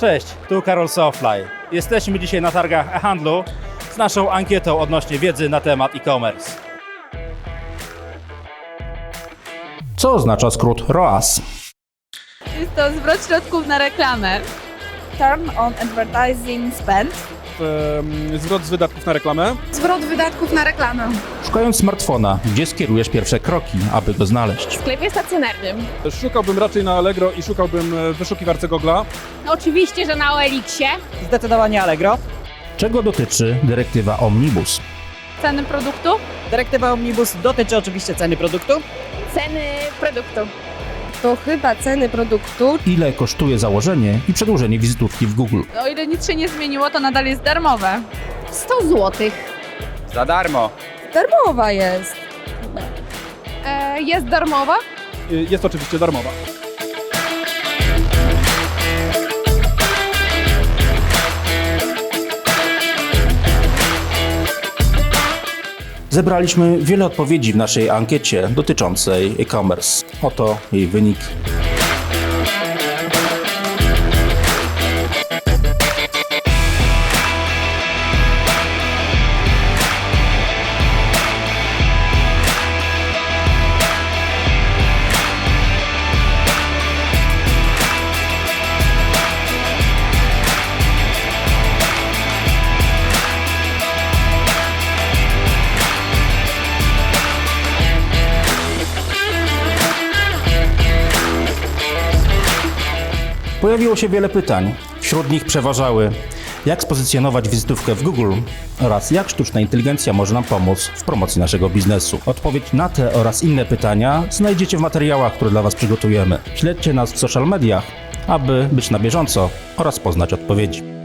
Cześć, tu Karol Sofly. Jesteśmy dzisiaj na targach e-handlu z naszą ankietą odnośnie wiedzy na temat e-commerce. Co oznacza skrót ROAS? Jest to zwrot środków na reklamę. Turn on advertising spend. Zwrot z wydatków na reklamę. Zwrot wydatków na reklamę. Szukając smartfona, gdzie skierujesz pierwsze kroki, aby go znaleźć? W sklepie stacjonarnym. Szukałbym raczej na Allegro i szukałbym e, w wyszukiwarce Google'a. No oczywiście, że na OLX-ie. Zdecydowanie Allegro. Czego dotyczy dyrektywa Omnibus? Ceny produktu? Dyrektywa Omnibus dotyczy oczywiście ceny produktu. Ceny produktu. To chyba ceny produktu. Ile kosztuje założenie i przedłużenie wizytówki w Google? O ile nic się nie zmieniło, to nadal jest darmowe. 100 zł. Za darmo. Darmowa jest. E, jest darmowa? Y, Jest oczywiście darmowa. Zebraliśmy wiele odpowiedzi w naszej ankiecie dotyczącej e-commerce. Oto jej wynik. Pojawiło się wiele pytań. Wśród nich przeważały jak spozycjonować wizytówkę w Google oraz jak sztuczna inteligencja może nam pomóc w promocji naszego biznesu. Odpowiedź na te oraz inne pytania znajdziecie w materiałach, które dla Was przygotujemy. Śledźcie nas w social mediach, aby być na bieżąco oraz poznać odpowiedzi.